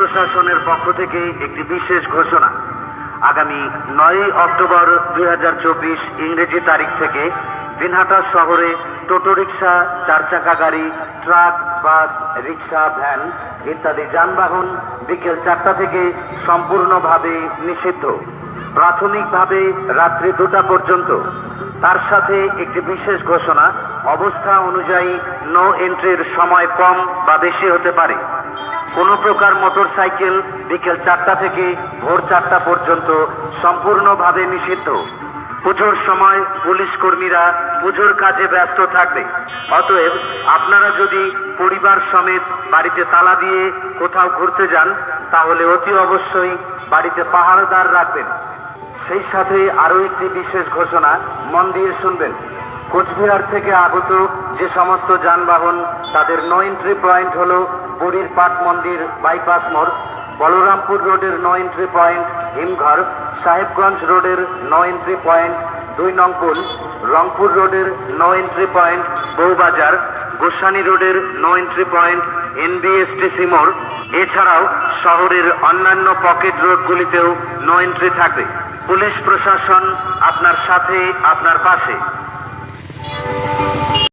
প্রশাসনের পক্ষ থেকে একটি বিশেষ ঘোষণা। আগামী নয় অক্টোবর দুই হাজার চব্বিশ ইংরেজি তারিখ থেকে দিনহাটা শহরে টোটো রিক্সা চার চাকা গাড়ি, ট্রাক, বাস রিক্সা ভ্যান ইত্যাদি যানবাহন বিকেল চারটা থেকে সম্পূর্ণভাবে নিষিদ্ধ। প্রাথমিকভাবে রাত্রি দুটা পর্যন্ত। তার সাথে একটি বিশেষ ঘোষণা, অবস্থা অনুযায়ী নো এন্ট্রির সময় কম বা বেশি হতে পারে। কোনো প্রকার মোটরসাইকেল বিকেল চারটা থেকে ভোর চারটা পর্যন্ত সম্পূর্ণভাবে নিষিদ্ধ। পুজোর সময় পুলিশ কর্মীরা পুজোর কাজে ব্যস্ত থাকবে। অতএব আপনারা যদি পরিবার সমেত বাড়িতে তালা দিয়ে কোথাও ঘুরতে যান, তাহলে অতি অবশ্যই বাড়িতে পাহারাদার রাখবেন। সেই সাথে আরও একটি বিশেষ ঘোষণা মন দিয়ে শুনবেন। কোচবিহার থেকে আগত যে সমস্ত যানবাহন, তাদের নো এন্ট্রি পয়েন্ট হল বুড়ির পাট মন্দির বাইপাস মোড়, বলরামপুর রোডের নো এন্ট্রি পয়েন্ট হিমঘর, সাহেবগঞ্জ রোডের নো এন্ট্রি পয়েন্ট দুই নং পুল, রংপুর রোডের no entry point Bowbazar Gosani রোডের নো এন্ট্রি পয়েন্ট এনবিএসটিসি মোড়, এছাড়াও শহরের অন্যান্য পকেট রোডগুলিতেও নো এন্ট্রি থাকবে। পুলিশ প্রশাসন আপনার সাথে, আপনার পাশে।